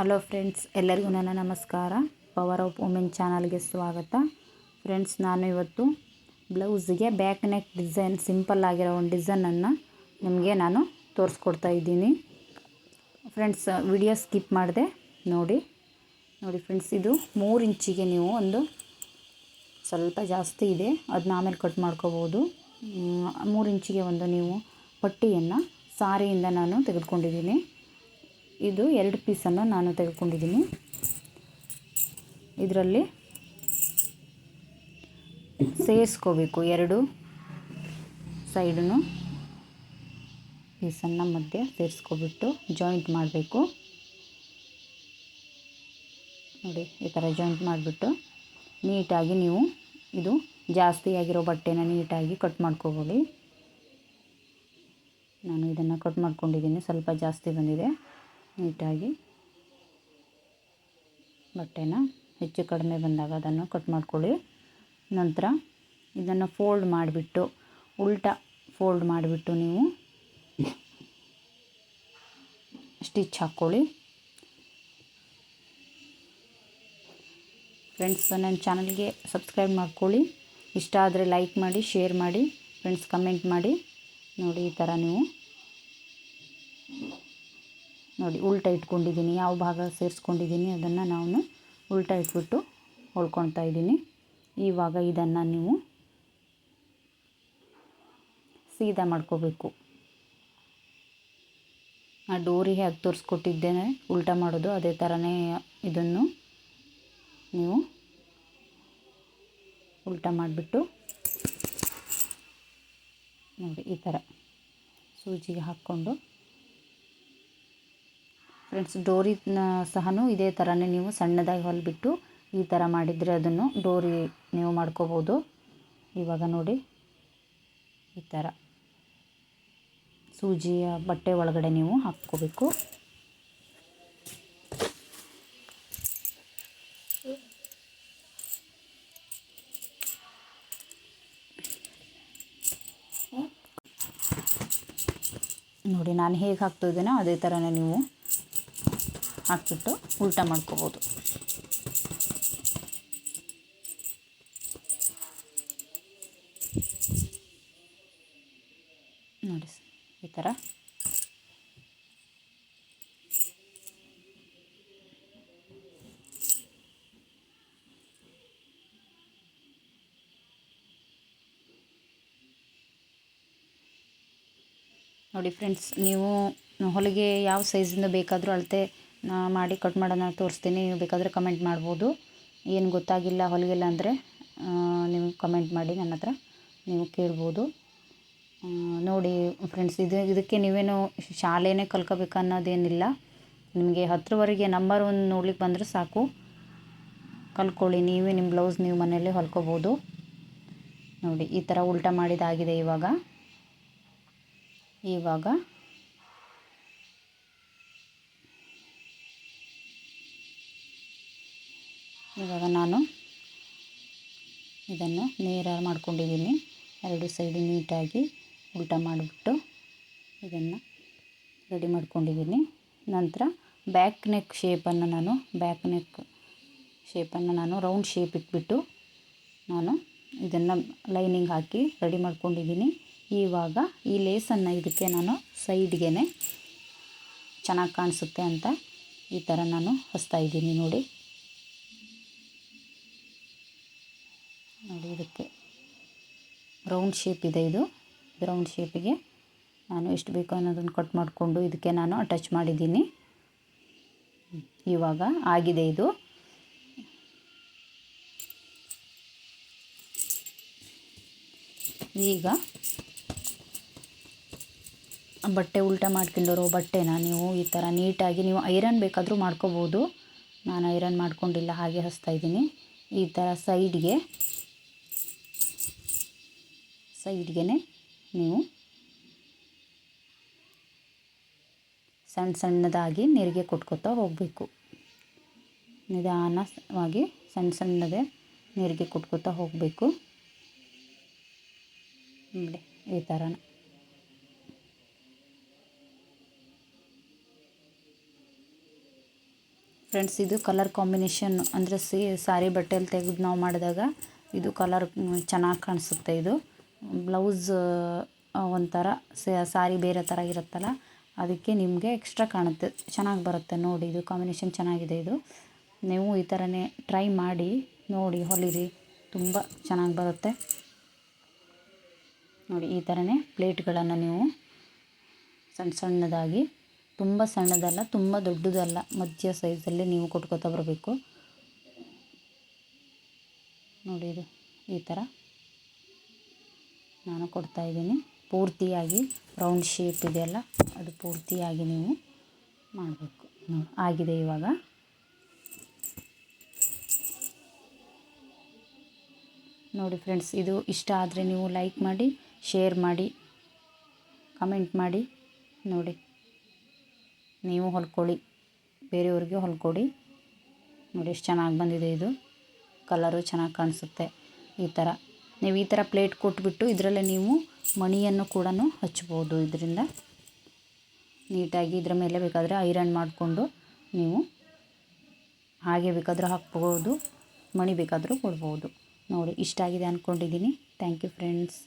Hello friends, ಎಲ್ಲರಿಗೂ ನನ್ನ ನಮಸ್ಕಾರ. ಪವರ್ ಆಫ್ ವುಮೆನ್ ಚಾನಲ್ಗೆ ಸ್ವಾಗತ. ಫ್ರೆಂಡ್ಸ್, ನಾನು ಇವತ್ತು ಬ್ಲೌಸಿಗೆ ಬ್ಯಾಕ್ ನೆಕ್ ಡಿಸೈನ್, ಸಿಂಪಲ್ ಆಗಿರೋ ಒಂದು ಡಿಸೈನನ್ನು ನಿಮಗೆ ನಾನು ತೋರಿಸ್ಕೊಡ್ತಾ ಇದ್ದೀನಿ. ಫ್ರೆಂಡ್ಸ್, ವಿಡಿಯೋ ಸ್ಕಿಪ್ ಮಾಡಿದೆ ನೋಡಿ. ನೋಡಿ ಫ್ರೆಂಡ್ಸ್, ಇದು ಮೂರು ಇಂಚಿಗೆ ನೀವು ಒಂದು ಸ್ವಲ್ಪ ಜಾಸ್ತಿ ಇದೆ. ಅದನ್ನ ಆಮೇಲೆ ಕಟ್ ಮಾಡ್ಕೋಬೋದು. ಮೂರು ಇಂಚಿಗೆ ಒಂದು ನೀವು ಪಟ್ಟಿಯನ್ನು ಸಾರಿಯಿಂದ ನಾನು ತೆಗೆದುಕೊಂಡಿದ್ದೀನಿ. ಇದು ಎರಡು ಪೀಸನ್ನು ನಾನು ತೆಗೆದುಕೊಂಡಿದ್ದೀನಿ. ಇದರಲ್ಲಿ ಸೇರಿಸ್ಕೋಬೇಕು ಎರಡು ಸೈಡನ್ನು. ಪೀಸನ್ನು ಮಧ್ಯೆ ಸೇರಿಸ್ಕೊಬಿಟ್ಟು ಜಾಯಿಂಟ್ ಮಾಡಬೇಕು. ನೋಡಿ, ಈ ಥರ ಜಾಯಿಂಟ್ ಮಾಡಿಬಿಟ್ಟು ನೀಟಾಗಿ ನೀವು ಇದು ಜಾಸ್ತಿ ಆಗಿರೋ ಬಟ್ಟೆನ ನೀಟಾಗಿ ಕಟ್ ಮಾಡ್ಕೋಬೋದು. ನಾನು ಇದನ್ನು ಕಟ್ ಮಾಡ್ಕೊಂಡಿದ್ದೀನಿ, ಸ್ವಲ್ಪ ಜಾಸ್ತಿ ಬಂದಿದೆ. ನೀಟಾಗಿ ಬಟ್ಟೆನ ಹೆಚ್ಚು ಕಡಿಮೆ ಬಂದಾಗ ಅದನ್ನು ಕಟ್ ಮಾಡ್ಕೊಳ್ಳಿ. ನಂತರ ಇದನ್ನು ಫೋಲ್ಡ್ ಮಾಡಿಬಿಟ್ಟು, ಉಲ್ಟಾ ಫೋಲ್ಡ್ ಮಾಡಿಬಿಟ್ಟು ನೀವು ಸ್ಟಿಚ್ ಹಾಕ್ಕೊಳ್ಳಿ. ಫ್ರೆಂಡ್ಸ್, ನನ್ನ ಚಾನಲ್ಗೆ ಸಬ್ಸ್ಕ್ರೈಬ್ ಮಾಡ್ಕೊಳ್ಳಿ. ಇಷ್ಟ ಆದರೆ ಲೈಕ್ ಮಾಡಿ, ಶೇರ್ ಮಾಡಿ, ಫ್ರೆಂಡ್ಸ್, ಕಮೆಂಟ್ ಮಾಡಿ. ನೋಡಿ ಈ ಥರ ನೀವು ನೋಡಿ ಉಲ್ಟಾ ಇಟ್ಕೊಂಡಿದ್ದೀನಿ, ಯಾವ ಭಾಗ ಸೇರಿಸ್ಕೊಂಡಿದ್ದೀನಿ ಅದನ್ನು ನಾನು ಉಲ್ಟಾ ಇಟ್ಬಿಟ್ಟು ಹೊಳ್ಕೊಳ್ತಾ ಇದ್ದೀನಿ. ಇವಾಗ ಇದನ್ನು ನೀವು ಸೀದಾ ಮಾಡ್ಕೋಬೇಕು. ಆ ಡೋರಿ ಹೇಗೆ ತೋರಿಸ್ಕೊಟ್ಟಿದ್ದೇನೆ, ಉಲ್ಟಾ ಮಾಡೋದು ಅದೇ ಥರನೇ ಇದನ್ನು ನೀವು ಉಲ್ಟಾ ಮಾಡಿಬಿಟ್ಟು ನೋಡಿ ಈ ಥರ ಸೂಜಿಗೆ ಹಾಕ್ಕೊಂಡು ಫ್ರೆಂಡ್ಸ್ ಡೋರಿನ ಸಹ ಇದೇ ಥರನೇ ನೀವು ಸಣ್ಣದಾಗಿ ಹೊಲ್ಬಿಟ್ಟು ಈ ಥರ ಮಾಡಿದರೆ ಅದನ್ನು ಡೋರಿ ನೀವು ಮಾಡ್ಕೋಬೋದು. ಇವಾಗ ನೋಡಿ, ಈ ಥರ ಸೂಜಿಯ ಬಟ್ಟೆ ಒಳಗಡೆ ನೀವು ಹಾಕ್ಕೋಬೇಕು. ನೋಡಿ, ನಾನು ಹೇಗೆ ಹಾಕ್ತಿದ್ದೀನೋ ಅದೇ ಥರನೇ ನೀವು ಹಾಕ್ಬಿಟ್ಟು ಉಲ್ಟಾ ಮಾಡ್ಕೋಬೋದು. ನೋಡಿ ಈ ಥರ. ನೋಡಿ ಫ್ರೆಂಡ್ಸ್ ನೀವು ಹೊಲಿಗೆ ಯಾವ ಸೈಜಿಂದ ಬೇಕಾದರೂ ಅಳತೆ ಮಾಡಿ ಕಟ್ ಮಾಡೋಣ ತೋರಿಸ್ತೀನಿ. ನೀವು ಬೇಕಾದರೆ ಕಮೆಂಟ್ ಮಾಡ್ಬೋದು. ಏನು ಗೊತ್ತಾಗಿಲ್ಲ ಹೊಲಿಗೆಲ್ಲ ಅಂದರೆ ನೀವು ಕಮೆಂಟ್ ಮಾಡಿ ನನ್ನ ಹತ್ರ. ನೀವು ಕೇಳ್ಬೋದು. ನೋಡಿ ಫ್ರೆಂಡ್ಸ್ ಇದು, ಇದಕ್ಕೆ ನೀವೇನು ಶಾಲೆನೇ ಕಲ್ಕೋಬೇಕು ಅನ್ನೋದೇನಿಲ್ಲ. ನಿಮಗೆ ಹತ್ರವರೆಗೆ ನಂಬರ್ ಒಂದು ನೋಡ್ಲಿಕ್ಕೆ ಬಂದರೆ ಸಾಕು. ಕಲ್ಕೊಳ್ಳಿ ನೀವೇ ನಿಮ್ಮ ಬ್ಲೌಸ್ ನೀವು ಮನೆಯಲ್ಲೇ ಹೊಲ್ಕೋಬೋದು. ನೋಡಿ, ಈ ಥರ ಉಲ್ಟಾ ಮಾಡಿದಾಗಿದೆ ಇವಾಗ. ಇವಾಗ ಇವಾಗ ನಾನು ಇದನ್ನು ನೇರ ಮಾಡ್ಕೊಂಡಿದ್ದೀನಿ. ಎರಡು ಸೈಡು ನೀಟಾಗಿ ಉಲ್ಟ ಮಾಡಿಬಿಟ್ಟು ಇದನ್ನು ರೆಡಿ ಮಾಡ್ಕೊಂಡಿದ್ದೀನಿ. ನಂತರ ಬ್ಯಾಕ್ ನೆಕ್ ಶೇಪನ್ನು ನಾನು ಬ್ಯಾಕ್ ನೆಕ್ ಶೇಪನ್ನು ನಾನು ರೌಂಡ್ ಶೇಪ್ ಇಟ್ಬಿಟ್ಟು ನಾನು ಇದನ್ನು ಲೈನಿಂಗ್ ಹಾಕಿ ರೆಡಿ ಮಾಡ್ಕೊಂಡಿದ್ದೀನಿ. ಇವಾಗ ಈ ಲೇಸನ್ನು ಇದಕ್ಕೆ ನಾನು ಸೈಡ್ಗೆ ಚೆನ್ನಾಗಿ ಕಾಣಿಸುತ್ತೆ ಅಂತ ಈ ಥರ ನಾನು ಹೊಸ್ತಾ ಇದ್ದೀನಿ ನೋಡಿ. ನೋಡಿ ಇದಕ್ಕೆ ರೌಂಡ್ ಶೇಪ್ ಇದೆ ಇದು. ರೌಂಡ್ ಶೇಪಿಗೆ ನಾನು ಎಷ್ಟು ಬೇಕೋ ಅನ್ನೋದನ್ನು ಕಟ್ ಮಾಡಿಕೊಂಡು ಇದಕ್ಕೆ ನಾನು ಅಟ್ಯಾಚ್ ಮಾಡಿದ್ದೀನಿ. ಇವಾಗ ಆಗಿದೆ ಇದು. ಈಗ ಬಟ್ಟೆ ಉಲ್ಟ ಮಾಡ್ಕೊಂಡಿರೋ ಬಟ್ಟೆನ ನೀವು ಈ ಥರ ನೀಟಾಗಿ ನೀವು ಐರನ್ ಬೇಕಾದರೂ ಮಾಡ್ಕೋಬೋದು. ನಾನು ಐರನ್ ಮಾಡ್ಕೊಂಡಿಲ್ಲ, ಹಾಗೆ ಹಚ್ತಾ ಇದ್ದೀನಿ. ಈ ಥರ ಸೈಡ್ಗೆ ಸೈಡ್ಗೆ ನೀವು ಸಣ್ಣ ಸಣ್ಣದಾಗಿ ನೀರಿಗೆ ಕೊಟ್ಕೋತಾ ಹೋಗಬೇಕು. ನಿಧಾನವಾಗಿ ಸಣ್ಣ ಸಣ್ಣದೇ ನೀರಿಗೆ ಕೊಟ್ಕೋತಾ ಹೋಗಬೇಕು. ನೋಡಿ, ಈ ಥರ ಫ್ರೆಂಡ್ಸ್, ಇದು ಕಲರ್ ಕಾಂಬಿನೇಷನ್ ಅಂದರೆ ಸಿ ಸಾರಿ ಬಟ್ಟೆಯಲ್ಲಿ ತೆಗೆದು ನಾವು ಮಾಡಿದಾಗ ಇದು ಕಲರ್ ಚೆನ್ನಾಗಿ ಕಾಣಿಸುತ್ತೆ ಇದು. ಬ್ಲೌಸ್ ಒಂಥರ ಸಾರಿ ಬೇರೆ ಥರ ಇರುತ್ತಲ್ಲ, ಅದಕ್ಕೆ ನಿಮಗೆ ಎಕ್ಸ್ಟ್ರಾ ಕಾಣುತ್ತೆ. ಚೆನ್ನಾಗಿ ಬರುತ್ತೆ ನೋಡಿ, ಇದು ಕಾಂಬಿನೇಷನ್ ಚೆನ್ನಾಗಿದೆ ಇದು. ನೀವು ಈ ಥರನೇ ಟ್ರೈ ಮಾಡಿ, ನೋಡಿ, ಹೊಲಿರಿ, ತುಂಬ ಚೆನ್ನಾಗಿ ಬರುತ್ತೆ. ನೋಡಿ, ಈ ಥರನೇ ಪ್ಲೇಟ್ಗಳನ್ನು ನೀವು ಸಣ್ಣ ಸಣ್ಣದಾಗಿ, ತುಂಬ ಸಣ್ಣದಲ್ಲ, ತುಂಬ ದೊಡ್ಡದಲ್ಲ, ಮಧ್ಯ ಸೈಜಲ್ಲಿ ನೀವು ಕೊಟ್ಕೋತಾ ಬರಬೇಕು. ನೋಡಿ ಇದು, ಈ ಥರ. ನಾನು ಕೊಡ್ತಾ ಇದ್ದೀನಿ. ಪೂರ್ತಿಯಾಗಿ ರೌಂಡ್ ಶೇಪ್ ಇದೆಯಲ್ಲ, ಅದು ಪೂರ್ತಿಯಾಗಿ ನೀವು ಮಾಡಬೇಕು. ನೋಡಿ ಆಗಿದೆ ಇವಾಗ. ನೋಡಿ ಫ್ರೆಂಡ್ಸ್ ಇದು ಇಷ್ಟ ಆದರೆ ನೀವು ಲೈಕ್ ಮಾಡಿ ಶೇರ್ ಮಾಡಿ ಕಮೆಂಟ್ ಮಾಡಿ, ನೋಡಿ. ನೀವು ಹೊಲ್ಕೊಳ್ಳಿ, ಬೇರೆಯವ್ರಿಗೆ ಹೊಲ್ಕೊಡಿ. ನೋಡಿ, ಎಷ್ಟು ಚೆನ್ನಾಗಿ ಬಂದಿದೆ ಇದು. ಕಲರು ಚೆನ್ನಾಗಿ ಕಾಣಿಸುತ್ತೆ. ಈ ಥರ ನೀವು ಈ ಥರ ಪ್ಲೇಟ್ ಕೊಟ್ಬಿಟ್ಟು ಇದರಲ್ಲೇ ನೀವು ಮಣಿಯನ್ನು ಕೂಡ ಹಚ್ಬೋದು ಇದರಿಂದ. ನೀಟಾಗಿ ಇದರ ಮೇಲೆ ಬೇಕಾದರೆ ಐರನ್ ಮಾಡಿಕೊಂಡು ನೀವು ಹಾಗೆ ಬೇಕಾದರೂ ಹಾಕ್ಬೋದು, ಮಣಿ ಬೇಕಾದರೂ ಕೊಡ್ಬೋದು. ನೋಡಿ, ಇಷ್ಟ ಆಗಿದೆ ಅಂದ್ಕೊಂಡಿದ್ದೀನಿ ಥ್ಯಾಂಕ್ ಯು ಫ್ರೆಂಡ್ಸ್